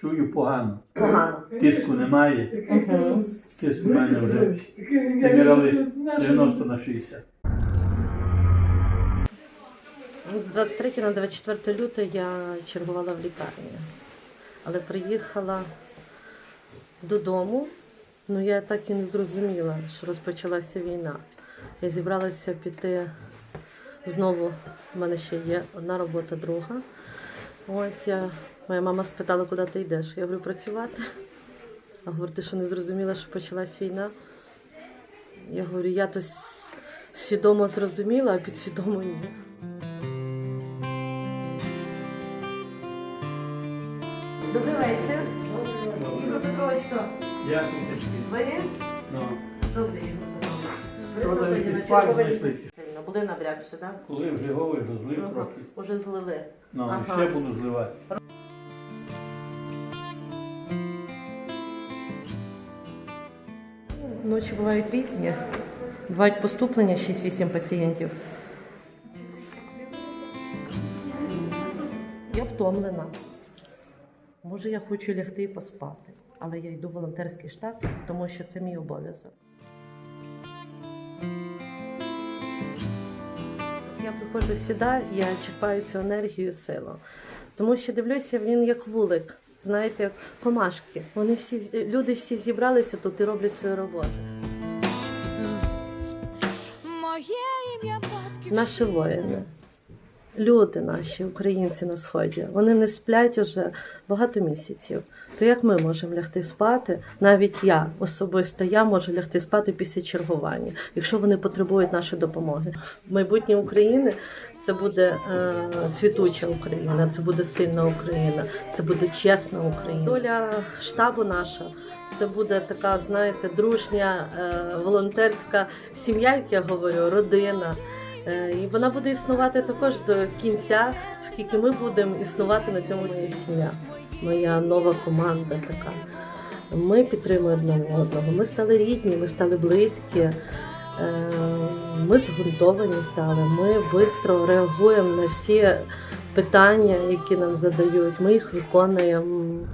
Чую погано. Погано. Тиску немає. Угу. Тиск у мене вже замірали 90 на 60. З 23 на 24 лютого я чергувала в лікарні, але приїхала додому. Ну я так і не зрозуміла, що розпочалася війна. Я зібралася піти знову. У мене ще є одна робота, друга. Ось я, моя мама спитала, куди ти йдеш. Я говорю, працювати. А говорю, ти що не зрозуміла, що почалась війна? Я говорю, я то свідомо зрозуміла, а підсвідомо ні. Добрий вечір. Ігор Петрович, що? Я тут Ви? ну, Добрий Ви навіть на Були набрякши, так? коли вже голови вже злив Ну, трохи. Уже злили. Ну, Ага. ще буду зливати. Ночі бувають різні. Бувають поступлення 6-8 пацієнтів. Я втомлена. Може, я хочу лягти і поспати, але я йду в волонтерський штаб, тому що це мій обов'язок. Я приходжу сюди, я черпаю цю енергію силу. Тому що дивлюся, він як вулик, знаєте, як комашки. Вони всі люди всі зібралися тут і роблять свою роботу. Наші воїни, люди наші, українці на сході, вони не сплять уже багато місяців. То як ми можемо лягти спати? Навіть я особисто я можу лягти спати після чергування, якщо вони потребують нашої допомоги. Майбутнє України це буде е, цвітуча Україна, це буде сильна Україна, це буде чесна Україна. Доля штабу наша. Це буде така, знаєте, дружня е, волонтерська сім'я, як я говорю, родина. Е, І вона буде існувати також до кінця, скільки ми будемо існувати на цьому всі сім'я. Моя нова команда така. Ми підтримуємо одне одного. Ми стали рідні, ми стали близькі, е, ми згуртовані стали. Ми швидко реагуємо на всі питання, які нам задають. Ми їх виконуємо.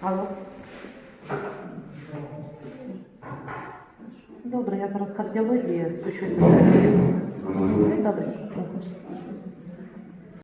Алло. Добре, я зараз кардіологія спущуся. Добре.